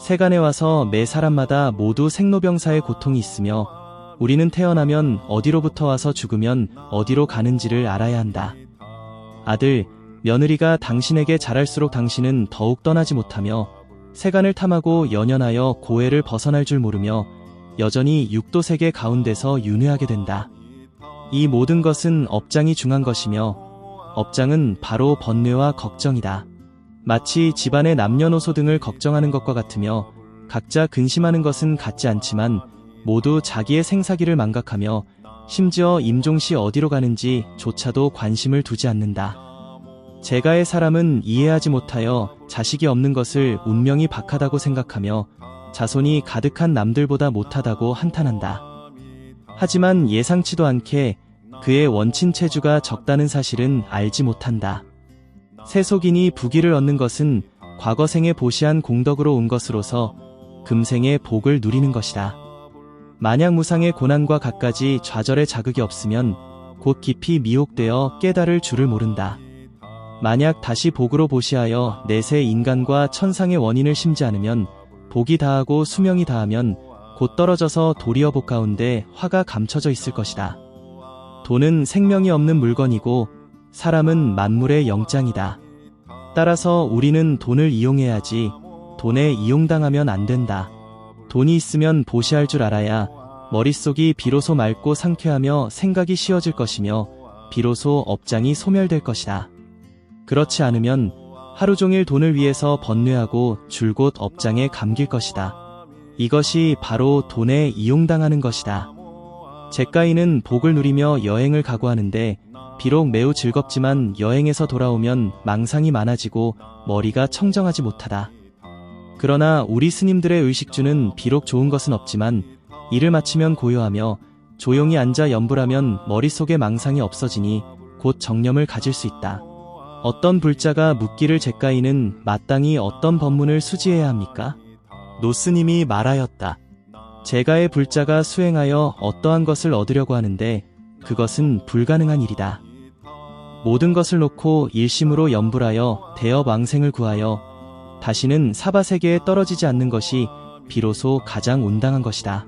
세간에 와서 매 사람마다 모두 생로병사의 고통이 있으며 우리는 태어나면 어디로부터 와서 죽으면 어디로 가는지를 알아야 한다. 아들, 며느리가 당신에게 잘할수록 당신은 더욱 떠나지 못하며 세간을 탐하고 연연하여 고해를 벗어날 줄 모르며 여전히 육도 세계 가운데서 윤회하게 된다. 이 모든 것은 업장이 중한 것이며 업장은 바로 번뇌와 걱정이다. 마치 집안의 남녀노소 등을 걱정하는 것과 같으며 각자 근심하는 것은 같지 않지만 모두 자기의 생사기를 망각하며 심지어 임종 시 어디로 가는지 조차도 관심을 두지 않는다. 제가의 사람은 이해하지 못하여 자식이 없는 것을 운명이 박하다고 생각하며 자손이 가득한 남들보다 못하다고 한탄한다. 하지만 예상치도 않게 그의 원친 체주가 적다는 사실은 알지 못한다. 세속인이 부귀를 얻는 것은 과거 생에 보시한 공덕으로 온 것으로서 금생의 복을 누리는 것이다. 만약 무상의 고난과 갖가지 좌절의 자극이 없으면 곧 깊이 미혹되어 깨달을 줄을 모른다. 만약 다시 복으로 보시하여 내세 인간과 천상의 원인을 심지 않으면 복이 다하고 수명이 다하면 곧 떨어져서 도리어 복 가운데 화가 감춰져 있을 것이다. 돈은 생명이 없는 물건이고 사람은 만물의 영장이다. 따라서 우리는 돈을 이용해야지 돈에 이용당하면 안 된다. 돈이 있으면 보시할 줄 알아야 머릿속이 비로소 맑고 상쾌하며 생각이 쉬워질 것이며 비로소 업장이 소멸될 것이다. 그렇지 않으면 하루 종일 돈을 위해서 번뇌하고 줄곧 업장에 감길 것이다. 이것이 바로 돈에 이용당하는 것이다. 제가인은 복을 누리며 여행을 각오하는데 비록 매우 즐겁지만 여행에서 돌아오면 망상이 많아지고 머리가 청정하지 못하다. 그러나 우리 스님들의 의식주는 비록 좋은 것은 없지만 일을 마치면 고요하며 조용히 앉아 연불하면 머릿속에 망상이 없어지니 곧 정념을 가질 수 있다. 어떤 불자가 묻기를 제가인은 마땅히 어떤 법문을 수지해야 합니까? 노스님이 말하였다. 제가의 불자가 수행하여 어떠한 것을 얻으려고 하는데 그것은 불가능한 일이다. 모든 것을 놓고 일심으로 연불하여 대업 왕생을 구하여 다시는 사바세계에 떨어지지 않는 것이 비로소 가장 온당한 것이다.